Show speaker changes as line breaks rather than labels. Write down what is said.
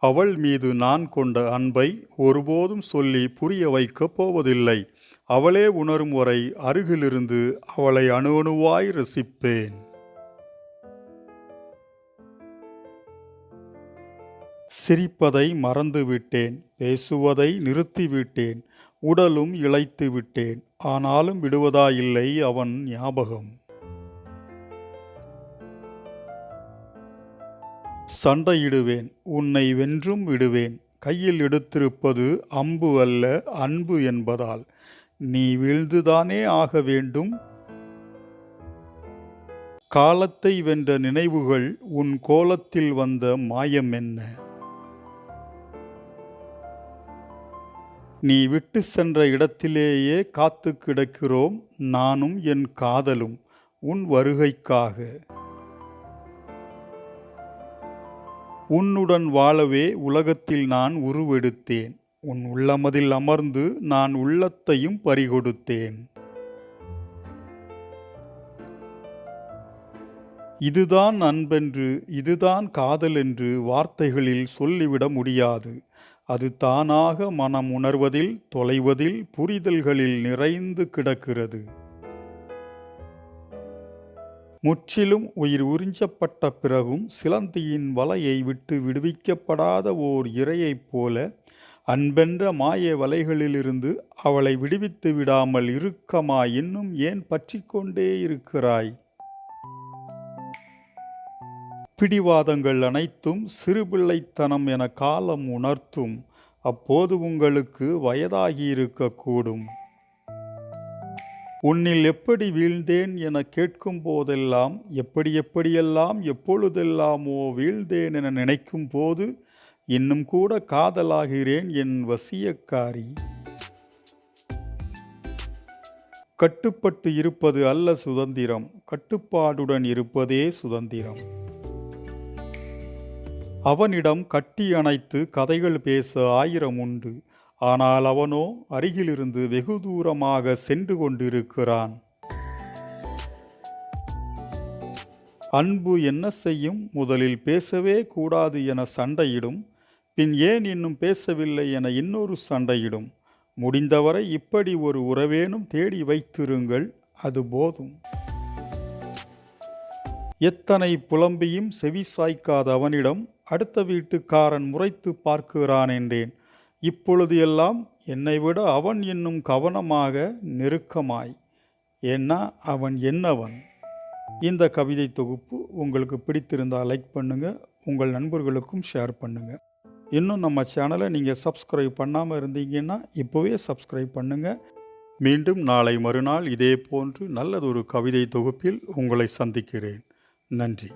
அவள் மீது நான் கொண்ட அன்பை ஒருபோதும் சொல்லி புரிய வைக்கப் போவதில்லை. அவளே உணரும் வரை அருகிலிருந்து அவளை அணு அணுவாய் ரசிப்பேன். சிரிப்பதை மறந்துவிட்டேன் பேசுவதை நிறுத்திவிட்டேன். உடலும் இளைத்து விட்டேன். ஆனாலும் விடுவதாயில்லை அவன் ஞாபகம். சண்டையிடுவேன் உன்னை வென்றும் விடுவேன். கையில் எடுத்திருப்பது அம்பு அல்ல அன்பு என்பதால். நீ வீழ்ந்துதானே ஆக வேண்டும்? காலத்தை வென்ற நினைவுகள் உன் கோலத்தில் வந்த மாயம் என்ன? நீ விட்டு சென்ற இடத்திலேயே காத்து கிடக்கிறோம் நானும் என் காதலும் உன் வருகைக்காக. உன்னுடன் வாழவே உலகத்தில் நான் உருவெடுத்தேன். உன் உள்ளமதில் அமர்ந்து நான் உள்ளத்தையும் பறிகொடுத்தேன். இதுதான் அன்பென்று இதுதான் காதல் என்று வார்த்தைகளில் சொல்லிவிட முடியாது. அது தானாக மனம் உணர்வதில் தொலைவதில் புரிதல்களில் நிறைந்து கிடக்கிறது. முற்றிலும் உயிர் உறிஞ்சப்பட்ட பிறகும் சிலந்தியின் வலையை விட்டு விடுவிக்கப்படாத ஓர் இரையைப் போல அன்பென்ற மாய வலைகளிலிருந்து அவளை விடுவித்து விடாமல் இருக்கமா இன்னும் ஏன் பற்றிக்கொண்டே இருக்கிறாய்? பிடிவாதங்கள் அனைத்தும் சிறுபிள்ளைத்தனம் என காலம் உணர்த்தும். அப்போது உங்களுக்கு வயதாகியிருக்கக்கூடும். உன்னில் எப்படி வீழ்ந்தேன் என கேட்கும் போதெல்லாம் எப்படி எப்படியெல்லாம் எப்பொழுதெல்லாமோ வீழ்ந்தேன் என நினைக்கும் போது இன்னும் கூட காதலாகிறேன் என் வசியக்காரி. கட்டுப்பட்டு இருப்பது அல்ல சுதந்திரம். கட்டுப்பாடுடன் இருப்பதே சுதந்திரம். அவனிடம் கட்டி அணைத்து கதைகள் பேச ஆயிரம் உண்டு. ஆனால் அவனோ அருகிலிருந்து வெகு தூரமாக சென்று கொண்டிருக்கிறான். அன்பு என்ன செய்யும்? முதலில் பேசவே கூடாது என சண்டையிடும். பின் ஏன் இன்னும் பேசவில்லை என இன்னொரு சண்டையிடும். முடிந்தவரை இப்படி ஒரு உறவேனும் தேடி வைத்திருங்கள் அது போதும். எத்தனை புலம்பியும் செவி சாய்க்காத அவனிடம் அடுத்த வீட்டுக்காரன் முறைத்து பார்க்கிறான் என்றேன். இப்பொழுது எல்லாம் என்னை விட அவன் என்னும் கவனமாக நெருக்கமாய். ஏன்னா அவன் என்னவன்? இந்த கவிதை தொகுப்பு உங்களுக்கு பிடித்திருந்தால் லைக் பண்ணுங்கள் உங்கள் நண்பர்களுக்கும் ஷேர் பண்ணுங்கள் இன்னும் நம்ம சேனலை நீங்கள் சப்ஸ்கிரைப் பண்ணாமல் இருந்தீங்கன்னா இப்போவே சப்ஸ்கிரைப் பண்ணுங்கள் மீண்டும் நாளை மறுநாள் இதே போன்று நல்லதொரு கவிதை தொகுப்பில் உங்களை சந்திக்கிறேன். நன்றி.